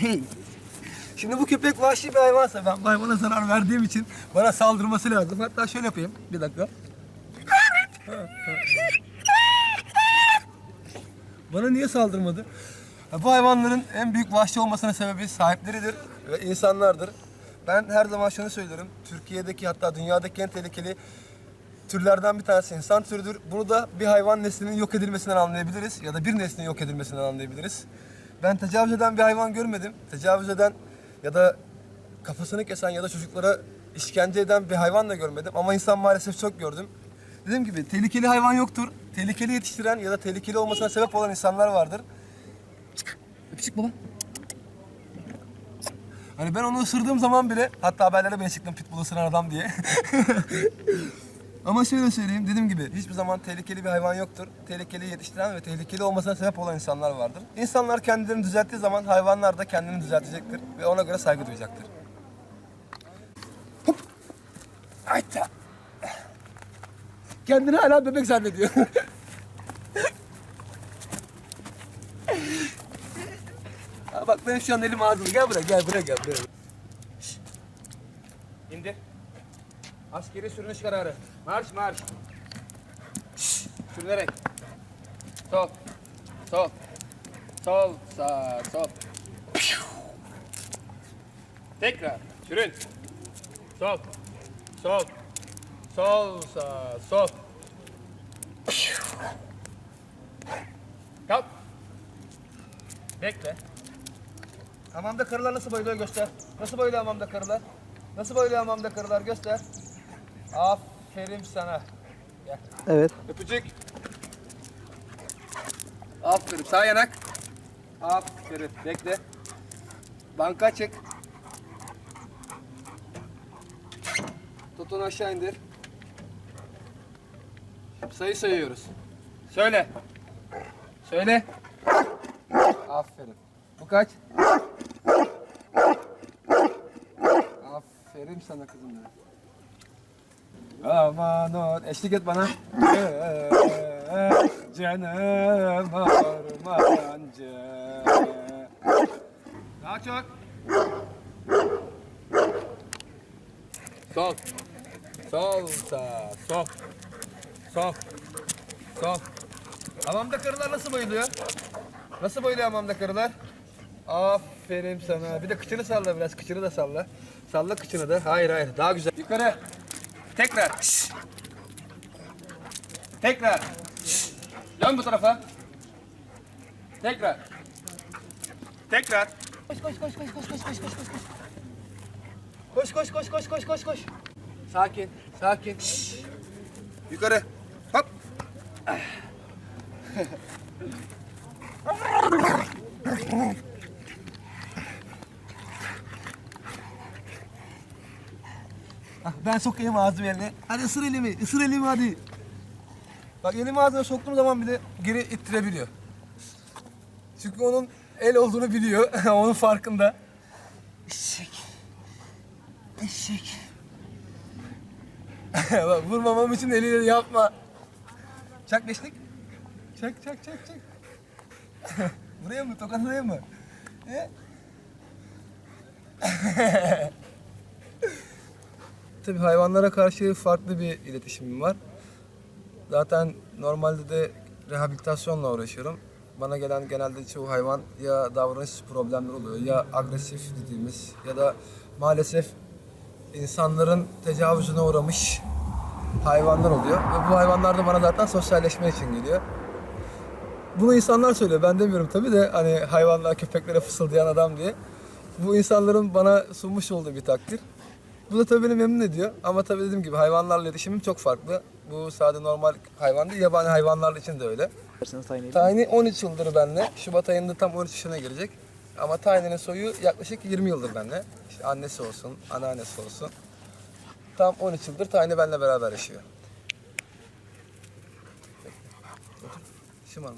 Şimdi bu köpek vahşi bir hayvansa ben bu hayvana zarar verdiğim için bana saldırması lazım. Hatta şöyle yapayım. Bir dakika. Bana niye saldırmadı? Bu hayvanların en büyük vahşi olmasına sebebi sahipleridir ve insanlardır. Ben her zaman şunu söylerim. Türkiye'deki hatta dünyadaki en tehlikeli türlerden bir tanesi insan türüdür. Bunu da bir hayvan neslinin yok edilmesinden anlayabiliriz ya da bir neslin yok edilmesinden anlayabiliriz. Ben tecavüz eden bir hayvan görmedim. Tecavüz eden ya da kafasını kesen ya da çocuklara işkence eden bir hayvan da görmedim ama insan maalesef çok gördüm. Dediğim gibi tehlikeli hayvan yoktur. Tehlikeli yetiştiren ya da tehlikeli olmasına sebep olan insanlar vardır. Çık. Öpücük baba. Hani ben onu ısırdığım zaman bile hatta haberlere bile çıktım pitbull ısıran adam diye. Ama şöyle söyleyeyim dediğim gibi hiçbir zaman tehlikeli bir hayvan yoktur. Tehlikeli yetiştiren ve tehlikeli olmasına sebep olan insanlar vardır. İnsanlar kendilerini düzelttiği zaman hayvanlar da kendini düzeltecektir ve ona göre saygı duyacaktır. Hop. Ayta. Kendini hala bebek zannediyor. Bak benim şu an elim ağzımda. Gel buraya, gel buraya, gel buraya. Şşt. İndir. Askeri sürünüş kararı. Marş marş. Sürünerek. Sol. Sol. Sol, sağ, sol. Tekrar. Sürün. Sol. Sol. Sol, sağ, sol. Kalk. Bekle. Hamamda karılar nasıl bayılıyor göster. Nasıl bayılıyor hamamda karılar? Nasıl bayılıyor hamamda karılar göster. Aferin sana. Gel. Evet. Öpücük. Aferin. Sağ yanak. Aferin. Bekle. Banka çek. Tut onu aşağı indir. Sayı sayıyoruz. Söyle. Söyle. Aferin. Bu kaç? Aferin sana kızım benim. Aman ol, eşlik et bana. Ee, Canım ormancı. Daha çok. Sol. Sol, sağ, sol. Sol. Sol. Hamamda karılar nasıl bayılıyor? Nasıl bayılıyor hamamda karılar? Aferin sana. Bir de kıçını salla biraz. Kıçını da salla. Salla kıçını da. Hayır hayır. Daha güzel. Yukarı. Tekrar. Şşş. Tekrar. Şşş. Dön bu tarafa. Tekrar. Tekrar. Koş koş koş koş koş koş koş koş koş koş. Koş koş koş koş koş koş. Sakin, sakin. Şşş. Yukarı. Hop. Ah, ben sokayım ağzımı eline. Hadi ısır elimi, ısır elimi hadi. Bak elimi ağzına soktuğum zaman bile geri ittirebiliyor. Çünkü onun el olduğunu biliyor. onun farkında. Eşek. Eşek. Bak vurmamam için eliyle yapma. Çak beşlik. Çak çak çak çak. Buraya mı? Tokatlamaya mı? He? Tabii hayvanlara karşı farklı bir iletişimim var. Zaten normalde de rehabilitasyonla uğraşıyorum. Bana gelen genelde çoğu hayvan ya davranış problemleri oluyor ya agresif dediğimiz ya da maalesef insanların tecavüzüne uğramış hayvanlar oluyor. Ve bu hayvanlar da bana zaten sosyalleşme için geliyor. Bunu insanlar söylüyor. Ben demiyorum tabii de hani hayvanlar köpeklere fısıldayan adam diye. Bu insanların bana sunmuş olduğu bir takdir. Bu da tabii beni memnun ediyor. Ama tabii dediğim gibi hayvanlarla iletişimim çok farklı. Bu sadece normal hayvan değil, yabani hayvanlarla için de öyle. Tiny 13 yıldır benimle. Şubat ayında tam 13 yaşına girecek. Ama Tiny'nin soyu yaklaşık 20 yıldır benimle. İşte annesi olsun, anneannesi olsun. Tam 13 yıldır Tiny benimle beraber yaşıyor. Şımarma.